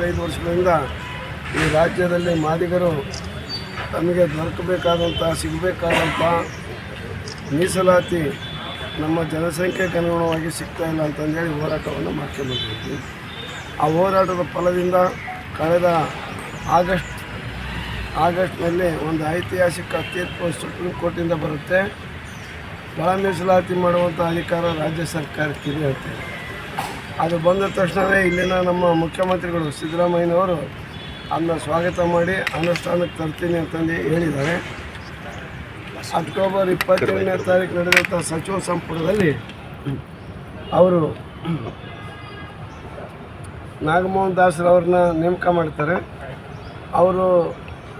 ಆದ್ದರಿಂದ ಈ ರಾಜ್ಯದಲ್ಲಿ ಮಾದಿಗರು ತಮಗೆ ದೊರಕಬೇಕಾದಂಥ, ಸಿಗಬೇಕಾದಂಥ ಮೀಸಲಾತಿ ನಮ್ಮ ಜನಸಂಖ್ಯೆಗೆ ಅನುಗುಣವಾಗಿ ಸಿಗ್ತಾ ಇಲ್ಲ ಅಂತಂದೇಳಿ ಹೋರಾಟವನ್ನು ಮಾಡ್ಕೊಂಡ್ಬಂದಿದ್ವಿ ಆ ಹೋರಾಟದ ಫಲದಿಂದ ಕಳೆದ ಆಗಸ್ಟ್, ಆಗಸ್ಟ್ನಲ್ಲಿ ಒಂದು ಐತಿಹಾಸಿಕ ತೀರ್ಪು ಸುಪ್ರೀಂ ಕೋರ್ಟಿಂದ ಬರುತ್ತೆ. ಒಳ ಮೀಸಲಾತಿ ಮಾಡುವಂಥ ಅಧಿಕಾರ ರಾಜ್ಯ ಸರ್ಕಾರಕ್ಕಿದೆ ಅಂತೇಳಿ ಅದು ಬಂದ ತಕ್ಷಣವೇ ಇಲ್ಲಿನ ನಮ್ಮ ಮುಖ್ಯಮಂತ್ರಿಗಳು ಸಿದ್ದರಾಮಯ್ಯನವರು ಅದನ್ನ ಸ್ವಾಗತ ಮಾಡಿ ಅನುಷ್ಠಾನಕ್ಕೆ ತರ್ತೀನಿ ಅಂತಂದು ಹೇಳಿದ್ದಾರೆ. ಅಕ್ಟೋಬರ್ ಇಪ್ಪತ್ತೇಳನೇ ತಾರೀಕು ನಡೆದಂಥ ಸಚಿವ ಸಂಪುಟದಲ್ಲಿ ಅವರು ನಾಗಮೋಹನ್ ದಾಸ್ರವ್ರನ್ನ ನೇಮಕ ಮಾಡ್ತಾರೆ. ಅವರು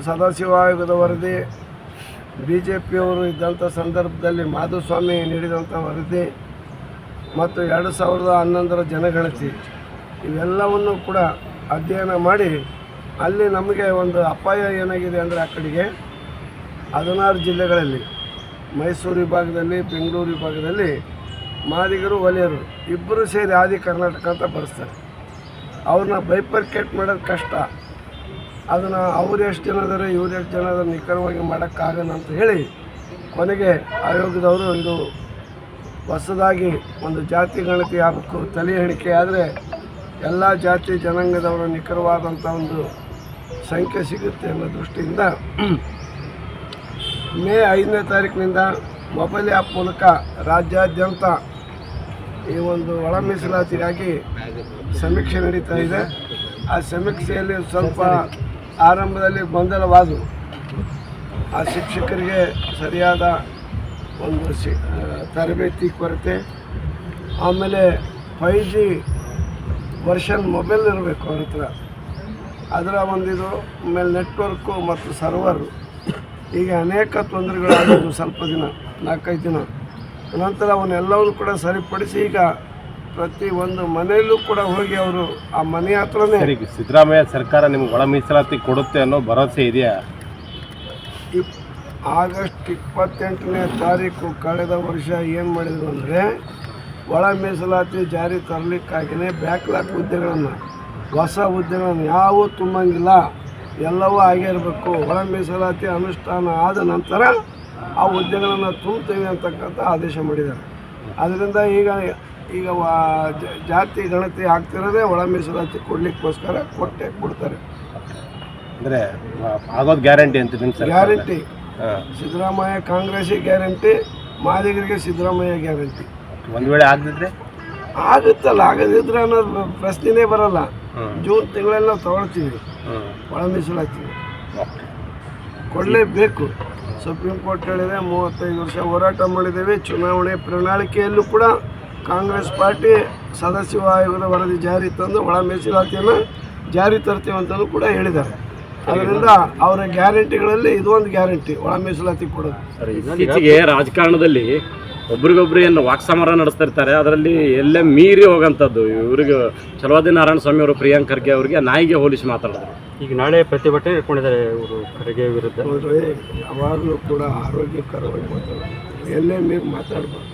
ಸದಾಶಿವ ಆಯೋಗದ ವರದಿ ಬಿ ಜೆ ಪಿಯವರು ಇದ್ದಂಥ ಸಂದರ್ಭದಲ್ಲಿ ಮಾಧುಸ್ವಾಮಿ ನೀಡಿದಂಥ ವರದಿ ಮತ್ತು ಎರಡು ಸಾವಿರದ ಹನ್ನೊಂದರ ಜನಗಣತಿ, ಇವೆಲ್ಲವನ್ನು ಕೂಡ ಅಧ್ಯಯನ ಮಾಡಿ ಅಲ್ಲಿ ನಮಗೆ ಒಂದು ಅಪಾಯ ಏನಾಗಿದೆ ಅಂದರೆ ಆ ಕಡೆಗೆ ಹದಿನಾರು ಜಿಲ್ಲೆಗಳಲ್ಲಿ, ಮೈಸೂರು ವಿಭಾಗದಲ್ಲಿ, ಬೆಂಗಳೂರು ವಿಭಾಗದಲ್ಲಿ ಮಾದಿಗರು, ವಲಯರು ಇಬ್ಬರು ಸೇರಿ ಆದಿ ಕರ್ನಾಟಕ ಅಂತ ಬರೆಸ್ತಾರೆ. ಅವ್ರನ್ನ ಬೈಪರ್ಕೇಟ್ ಮಾಡೋದು ಕಷ್ಟ. ಅದನ್ನು ಅವ್ರು ಎಷ್ಟು ಜನ ಇದ್ದಾರೆ ಇವ್ರು ಎಷ್ಟು ಜನ ಅದನ್ನು ನಿಖರವಾಗಿ ಮಾಡೋಕ್ಕಾಗಲ್ಲ ಅಂತ ಹೇಳಿ ಕೊನೆಗೆ ಆಯೋಗದವರು ಇದು ಹೊಸದಾಗಿ ಒಂದು ಜಾತಿ ಗಣತಿ ಆಗಬೇಕು, ತಲೆ ಎಣಿಕೆ ಆದರೆ ಎಲ್ಲ ಜಾತಿ ಜನಾಂಗದವರ ನಿಖರವಾದಂಥ ಒಂದು ಸಂಖ್ಯೆ ಸಿಗುತ್ತೆ ಅನ್ನೋ ದೃಷ್ಟಿಯಿಂದ ಮೇ ಐದನೇ ತಾರೀಕಿನಿಂದ ಮೊಬೈಲ್ ಆ್ಯಪ್ ಮೂಲಕ ರಾಜ್ಯಾದ್ಯಂತ ಈ ಒಂದು ಒಳ ಮೀಸಲಾತಿಗಾಗಿ ಸಮೀಕ್ಷೆ ನಡೀತಾ ಇದೆ. ಆ ಸಮೀಕ್ಷೆಯಲ್ಲಿ ಸ್ವಲ್ಪ ಆರಂಭದಲ್ಲಿ ಗೊಂದಲವಾದವು ಆ ಶಿಕ್ಷಕರಿಗೆ ಸರಿಯಾದ ಒಂದು ಸಿ ತರಬೇತಿ ಕೊರತೆ. ಆಮೇಲೆ ಫೈ ಜಿ ವರ್ಷನ್ ಮೊಬೈಲ್ ಇರಬೇಕು ಅವ್ರ ಹತ್ರ. ಅದರ ಒಂದಿದು ಆಮೇಲೆ ನೆಟ್ವರ್ಕು ಮತ್ತು ಸರ್ವರು ಹೀಗೆ ಅನೇಕ ತೊಂದರೆಗಳಾಗಿದ್ದು ಸ್ವಲ್ಪ ದಿನ ನಾಲ್ಕೈದು ದಿನ. ನಂತರ ಅವನ್ನೆಲ್ಲವನ್ನು ಕೂಡ ಸರಿಪಡಿಸಿ ಈಗ ಪ್ರತಿ ಒಂದು ಮನೆಯಲ್ಲೂ ಕೂಡ ಹೋಗಿ ಅವರು ಆ ಮನೆ ಹತ್ರನೇ ಸಿದ್ದರಾಮಯ್ಯ ಸರ್ಕಾರ ನಿಮ್ಗೆ ಒಳ ಮೀಸಲಾತಿ ಕೊಡುತ್ತೆ ಅನ್ನೋ ಭರವಸೆ ಇದೆಯಾ? ಆಗಸ್ಟ್ ಇಪ್ಪತ್ತೆಂಟನೇ ತಾರೀಕು ಕಳೆದ ವರ್ಷ ಏನು ಮಾಡಿದ್ರು ಅಂದರೆ ಒಳ ಮೀಸಲಾತಿ ಜಾರಿ ತರಲಿಕ್ಕಾಗಿಯೇ ಬ್ಯಾಕ್ಲಾಕ್ ಹುದ್ದೆಗಳನ್ನು ಹೊಸ ಹುದ್ದೆಗಳನ್ನು ಯಾವೂ ತುಂಬಂಗಿಲ್ಲ. ಎಲ್ಲವೂ ಆಗಿರಬೇಕು ಒಳ ಮೀಸಲಾತಿ ಅನುಷ್ಠಾನ ಆದ ನಂತರ ಆ ಹುದ್ದೆಗಳನ್ನು ತುಂಬ್ತೀವಿ ಅಂತಕ್ಕಂಥ ಆದೇಶ ಮಾಡಿದ್ದಾರೆ. ಅದರಿಂದ ಈಗ ಈಗ ಜಾತಿ ಗಣತಿ ಆಗ್ತಿರೋದೇ ಒಳ ಮೀಸಲಾತಿ ಕೊಡಲಿಕ್ಕೋಸ್ಕರ ಕೊಟ್ಟೆ ಕೊಡ್ತಾರೆ. ಅಂದರೆ ಆಗೋದು ಗ್ಯಾರಂಟಿ ಅಂತ ಗ್ಯಾರಂಟಿ. ಸಿದ್ದರಾಮಯ್ಯ ಕಾಂಗ್ರೆಸ್ ಗ್ಯಾರಂಟಿ ಮಾದಿಗರಿಗೆ ಸಿದ್ದರಾಮಯ್ಯ ಗ್ಯಾರಂಟಿ. ಒಂದು ವೇಳೆ ಆಗದಿದ್ರೆ? ಆಗುತ್ತಲ್ಲ ಆಗದಿದ್ರೆ ಅನ್ನೋದು ಪ್ರಶ್ನೆನೇ ಬರಲ್ಲ. ಜೂನ್ ತಿಂಗಳಲ್ಲಿ ನಾವು ತಗೊಳ್ತೀವಿ ಒಳ ಮೀಸಲಾತಿ ಕೊಡಲೇಬೇಕು. ಸುಪ್ರೀಂ ಕೋರ್ಟ್ ಹೇಳಿದೆ ಮೂವತ್ತೈದು ವರ್ಷ ಹೋರಾಟ ಮಾಡಿದ್ದೇವೆ. ಚುನಾವಣೆ ಪ್ರಣಾಳಿಕೆಯಲ್ಲೂ ಕೂಡ ಕಾಂಗ್ರೆಸ್ ಪಾರ್ಟಿ ಸದಸ್ಯ ಆಯೋಗದ ವರದಿ ಜಾರಿ ತಂದು ಒಳ ಮೀಸಲಾತಿಯನ್ನು ಜಾರಿ ತರ್ತೀವಿ ಅಂತಲೂ ಕೂಡ ಹೇಳಿದ್ದಾರೆ. ಅದರಿಂದ ಅವರ ಗ್ಯಾರಂಟಿಗಳಲ್ಲಿ ಇದೊಂದು ಗ್ಯಾರಂಟಿ ಒಳ ಮೀಸಲಾತಿ ಕೊಡೋದು. ಇತ್ತೀಚೆಗೆ ರಾಜಕಾರಣದಲ್ಲಿ ಒಬ್ರಿಗೊಬ್ರು ಏನು ವಾಕ್ಸಮರ ನಡೆಸ್ತಿರ್ತಾರೆ ಅದರಲ್ಲಿ ಎಲ್ಲೇ ಮೀರಿ ಹೋಗಂಥದ್ದು. ಇವ್ರಿಗೆ ಚಲವಾದಿ ನಾರಾಯಣ ಸ್ವಾಮಿ ಅವರು ಪ್ರಿಯಾಂಕ್ ಖರ್ಗೆ ಅವರಿಗೆ ನಾಯಿಗೆ ಹೋಲಿಸಿ ಮಾತಾಡಿದ್ರು. ಈಗ ನಾಳೆ ಪ್ರತಿಭಟನೆ ಇಟ್ಕೊಂಡಿದ್ದಾರೆ ಇವರು ಖರ್ಗೆ ವಿರುದ್ಧ. ಯಾವಾಗಲೂ ಕೂಡ ಆರೋಗ್ಯಕರವಾಗಿ ಮಾತಾಡೋದು. ಎಲ್ಲೇ ಮೀರಿ ಮಾತಾಡ್ಬಾರ್ದು.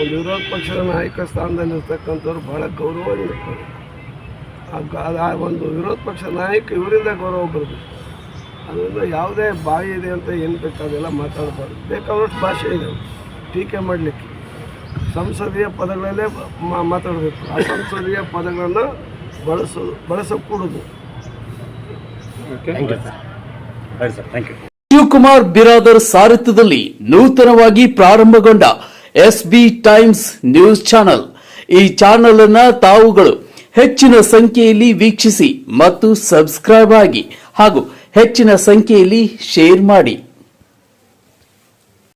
ಒಂದು ವಿರೋಧ ಪಕ್ಷದ ನಾಯಕ ಸ್ಥಾನದಲ್ಲಿ ಇರ್ತಕ್ಕಂಥವ್ರು ಭಾಳ ಗೌರವ ಇರ್ತಾರೆ. ಆ ಒಂದು ವಿರೋಧ ಪಕ್ಷ ನಾಯಕ ಇವರಿಂದ ಗೌರವ ಬರಬೇಕು ಅದರಿಂದ ಯಾವುದೇ ಬಾಯಿ ಇದೆ ಅಂತ ಏನು ಬೇಕಾದೆಲ್ಲ ಮಾತಾಡಬಾರ್ದು ಬೇಕಾದಷ್ಟು ಭಾಷೆ ಇದೆ ಟೀಕೆ ಮಾಡಲಿಕ್ಕೆ. ಸಂಸದೀಯ ಪದಗಳಲ್ಲೇ ಮಾತಾಡಬೇಕು. ಆ ಸಂಸದೀಯ ಪದಗಳನ್ನು ಬಳಸೋದು ಬಳಸಕೂಡದು. Thank you sir thank you Shivakumar Biradar ಸಾರಥ್ಯದಲ್ಲಿ ನೂತನವಾಗಿ ಪ್ರಾರಂಭಗೊಂಡ S B Times News channel. ಈ ಚಾನೆಲ್ ಅನ್ನ ತಾವುಗಳು ಹೆಚ್ಚಿನ ಸಂಖ್ಯೆಯಲ್ಲಿ ವೀಕ್ಷಿಸಿ ಮತ್ತು ಸಬ್ಸ್ಕ್ರೈಬ್ ಆಗಿ ಹಾಗೂ ಹೆಚ್ಚಿನ ಸಂಖ್ಯೆಯಲ್ಲಿ ಶೇರ್ ಮಾಡಿ.